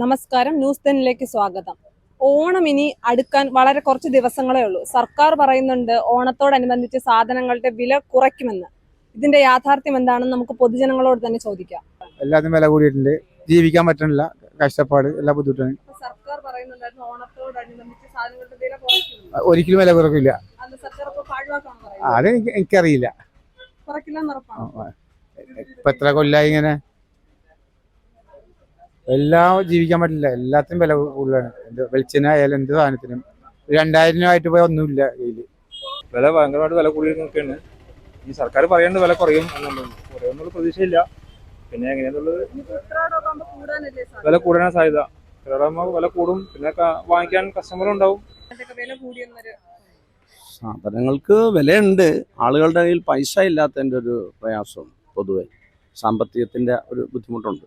നമസ്കാരം ന്യൂസ് ടെന്നിലേക്ക് സ്വാഗതം. ഓണം ഇനി അടുക്കാൻ വളരെ കുറച്ച് ദിവസങ്ങളേ ഉള്ളൂ. സർക്കാർ പറയുന്നുണ്ട് ഓണത്തോടനുബന്ധിച്ച് സാധനങ്ങളുടെ വില കുറയ്ക്കുമെന്ന്. ഇതിന്റെ യാഥാർത്ഥ്യം എന്താണെന്ന് നമുക്ക് പൊതുജനങ്ങളോട് തന്നെ ചോദിക്കാം. എല്ലാത്തിനും വില കൂടിയിട്ടുണ്ട്. ജീവിക്കാൻ പറ്റണില്ല. കഷ്ടപ്പാട് എല്ലാ ബുദ്ധിമുട്ടാണ് സർക്കാർ പറയുന്നുണ്ടായിരുന്നു ഓണത്തോടനുബന്ധിച്ച് സാധനങ്ങളുടെ വില ഒരിക്കലും വില കുറക്കില്ല അത് സർക്കാർ ഇപ്പോൾ പാഴ്വാക്കാണ് ആ, പറയുന്നത് എനിക്കറിയില്ല. ഇപ്പൊ എത്ര കൊല്ലായി ഇങ്ങനെ? എല്ലാം ജീവിക്കാൻ പറ്റില്ല. എല്ലാത്തിനും വില കൂടുതലാണ്. എന്ത് വെളിച്ചെണ്ണ ആയാലും എന്ത് സാധനത്തിനും. രണ്ടായിരം രൂപ ആയിട്ട് പോയ ഒന്നുമില്ല കയ്യിൽ വില ഭയങ്കരമായിട്ട് വില കൂടി നിൽക്കുകയാണ് ഈ സർക്കാർ പറയേണ്ട വില കുറയും എന്നുള്ളത് കുറയുന്നുള്ള പ്രതീക്ഷയില്ല. പിന്നെ എങ്ങനെയാന്നുള്ളത് വില കൂടാനാണ് സാധ്യത. ചിലരാകുമ്പോൾ വില കൂടും. പിന്നെ വാങ്ങിക്കാൻ കസ്റ്റമർ ഉണ്ടാവും. സാധനങ്ങൾക്ക് വിലയുണ്ട്. ആളുകളുടെ കയ്യിൽ പൈസ ഇല്ലാത്തതിന്റെ ഒരു പ്രയാസം പൊതുവെ. സാമ്പത്തികത്തിന്റെ ഒരു ബുദ്ധിമുട്ടുണ്ട്.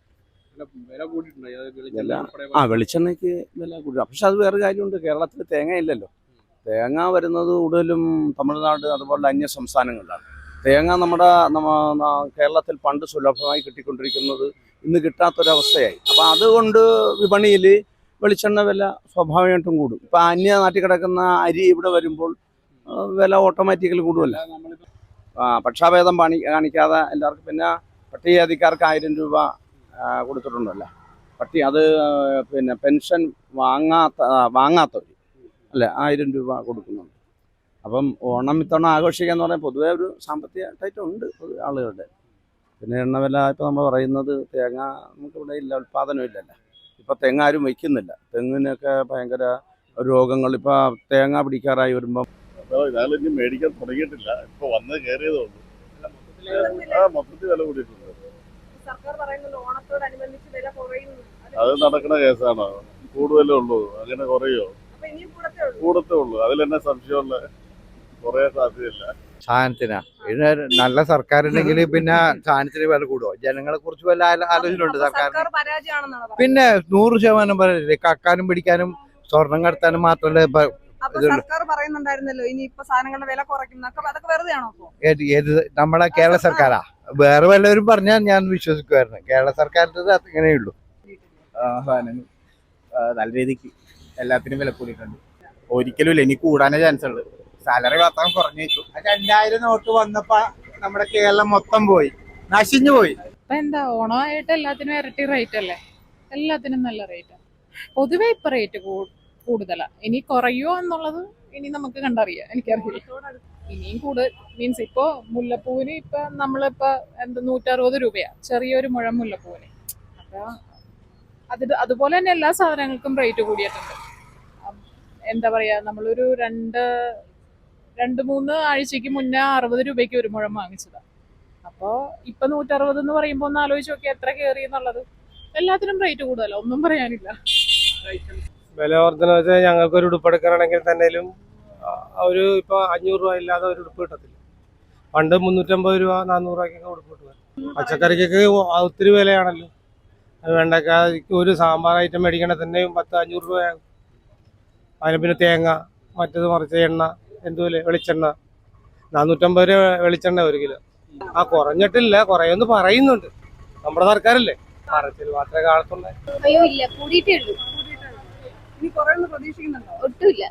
വില ആ വെളിച്ചെണ്ണയ്ക്ക് വില കൂടി. പക്ഷെ അത് വേറെ കാര്യമുണ്ട്. കേരളത്തിൽ തേങ്ങ ഇല്ലല്ലോ. തേങ്ങ വരുന്നത് കൂടുതലും തമിഴ്നാട് അതുപോലെ അന്യ സംസ്ഥാനങ്ങളിലാണ്. തേങ്ങ നമ്മുടെ കേരളത്തിൽ പണ്ട് സുലഭമായി കിട്ടിക്കൊണ്ടിരിക്കുന്നത് ഇന്ന് കിട്ടാത്തൊരവസ്ഥയായി. അപ്പം അതുകൊണ്ട് വിപണിയിൽ വെളിച്ചെണ്ണ വില സ്വാഭാവികമായിട്ടും കൂടും. ഇപ്പം അന്യ നാട്ടിൽ കിടക്കുന്ന അരി ഇവിടെ വരുമ്പോൾ വില ഓട്ടോമാറ്റിക്കലി കൂടുമല്ല പക്ഷാഭേദം പണി കാണിക്കാതെ എല്ലാവർക്കും പിന്നെ പട്ടികജാതിക്കാർക്ക് ആയിരം രൂപ കൊടുത്തിട്ടുണ്ടല്ലോ? പട്ടി അത് പിന്നെ പെൻഷൻ വാങ്ങാത്ത വാങ്ങാത്തവർ അല്ലേ? ആയിരം രൂപ കൊടുക്കുന്നുണ്ട്. അപ്പം ഓണം ഇത്തവണ ആഘോഷിക്കുക എന്ന് പറഞ്ഞാൽ പൊതുവേ ഒരു സാമ്പത്തിക ടൈറ്റം ഉണ്ട് പൊതുവെ ആളുകളുടെ. പിന്നെ എണ്ണവില ഇപ്പോൾ നമ്മൾ പറയുന്നത് തേങ്ങ നമുക്കിവിടെ ഇല്ല ഉൽപ്പാദനം ഇല്ലല്ലോ. ഇപ്പം തെങ്ങ് ആരും വയ്ക്കുന്നില്ല. തെങ്ങിനൊക്കെ ഭയങ്കര രോഗങ്ങൾ. ഇപ്പോൾ തേങ്ങ പിടിക്കാറായി വരുമ്പം ഇനി മേടിക്കാൻ തുടങ്ങിയിട്ടില്ല. ഇപ്പോൾ വന്ന് കയറിയതുകൊണ്ട്. ആ മൊത്തത്തിൽ വില കൂടിയിട്ടുണ്ട് സർക്കാർ പറയുന്നുണ്ട് ഓണത്തോടനുബന്ധിച്ച് വില കുറയുന്നു അത് നടക്കുന്ന കേസാണ്. കൂടുതലേ ഉള്ളൂ. അങ്ങനെ കുറയോ? അപ്പൊ ഇനിയും കൂടത്തേ ഉള്ളൂ. അതിൽ തന്നെ സംശയമുള്ള കുറേ സാധ്യതയില്ല. സാധനത്തിനാ. ഇത് നല്ല സർക്കാർ ഉണ്ടെങ്കിൽ പിന്നെ സാധനത്തിന് വില കൂടുമോ ജനങ്ങളെ കുറിച്ച് വല്ല ആലോ- ആലോചനയുണ്ട് സർക്കാർ പരാജയമാണെന്നാണ് പറയുന്നത്? പിന്നെ നൂറ് ശതമാനം പറയില്ലേ? കക്കാനും പിടിക്കാനും സ്വർണം കടത്താനും മാത്രമല്ല ഇപ്പൊ അപ്പൊ സർക്കാർ പറയുന്നുണ്ടായിരുന്നല്ലോ ഇനി ഇപ്പൊ സാധനങ്ങളുടെ വില കുറയ്ക്കുന്നൊക്കെ അതൊക്കെ വെറുതെ ആണോ ഏത് ഏത് നമ്മളെ കേരള സർക്കാരാ? വേറെ വല്ലവരും പറഞ്ഞാൽ ഞാൻ വിശ്വസിക്കുമായിരുന്നു കേരള സർക്കാരിന്റെ ഇങ്ങനെയുള്ളൂ സാധനങ്ങൾ നല്ല രീതിക്ക് എല്ലാത്തിനും വില കൂടിയിട്ടുണ്ട്. ഒരിക്കലും ഇല്ല ഇനി കൂടാനേ ചാൻസ് ഉള്ളു. സാലറി മാത്രം കുറഞ്ഞു വെച്ചു രണ്ടായിരം നോട്ട് വന്നപ്പോ നമ്മുടെ കേരളം മൊത്തം പോയി. നശിഞ്ഞു പോയി. ഇപ്പൊ എന്താ ഓണമായിട്ട് എല്ലാത്തിനും ഇരട്ടി റേറ്റ് അല്ലേ? എല്ലാത്തിനും നല്ല റേറ്റ് പൊതുവെ ഇപ്പൊ റേറ്റ് കൂടുതലാ. ഇനി കുറയോ എന്നുള്ളത് ഇനി നമുക്ക് കണ്ടറിയാം. എനിക്കറിയില്ല. ഇനിയും കൂടുതൽ മീൻസ് ഇപ്പോ മുല്ലപ്പൂവിന് ഇപ്പൊ നമ്മളിപ്പോ എന്താ നൂറ്ററുപത് രൂപയാ ചെറിയൊരു മുഴം മുല്ലപ്പൂവിന്. അപ്പൊ അത് അതുപോലെ തന്നെ എല്ലാ സാധനങ്ങൾക്കും റേറ്റ് കൂടിയിട്ടുണ്ട്. എന്താ പറയാ നമ്മളൊരു രണ്ട് രണ്ട് മൂന്ന് ആഴ്ചയ്ക്ക് മുന്നേ അറുപത് രൂപയ്ക്ക് ഒരു മുഴം വാങ്ങിച്ചതാ. അപ്പോൾ ഇപ്പൊ നൂറ്ററുപത് എന്ന് പറയുമ്പോ ഒന്ന് ആലോചിച്ച് നോക്കി എത്ര കയറി എന്നുള്ളത്. എല്ലാത്തിനും റേറ്റ് കൂടുതലോ ഒന്നും പറയാനില്ല. വില വർധന വെച്ചാൽ ഞങ്ങൾക്ക് ഒരു ഉടുപ്പെടുക്കാനാണെങ്കിൽ തന്നെയും ഒരു ഇപ്പൊ അഞ്ഞൂറ് രൂപ ഇല്ലാതെ ഒരു ഉടുപ്പ് കിട്ടത്തില്ല. പണ്ട് മുന്നൂറ്റമ്പത് രൂപ നാനൂറ് രൂപയ്ക്കൊക്കെ ഉടുപ്പ് കിട്ടുക പച്ചക്കറിക്കൊക്കെ ഒത്തിരി വിലയാണല്ലോ. അത് വെണ്ടയ്ക്ക ഒരു സാമ്പാർ ഐറ്റം മേടിക്കണേ തന്നെ പത്ത് അഞ്ഞൂറ് രൂപയാകും. അതിന് പിന്നെ തേങ്ങ മറ്റത് മറിച്ച എണ്ണ എന്തുപോലെ വെളിച്ചെണ്ണ. നാനൂറ്റമ്പത് രൂപ വെളിച്ചെണ്ണ ഒരു കിലോ. ആ കുറഞ്ഞിട്ടില്ല. കുറയൊന്ന് പറയുന്നുണ്ട്. നമ്മുടെ സർക്കാരല്ലേ? പറച്ചിൽ മാത്രമേ കാണത്തുള്ളൂ. അയ്യോ ഇല്ല. ഉള്ളൂ. ഒട്ടുമില്ല.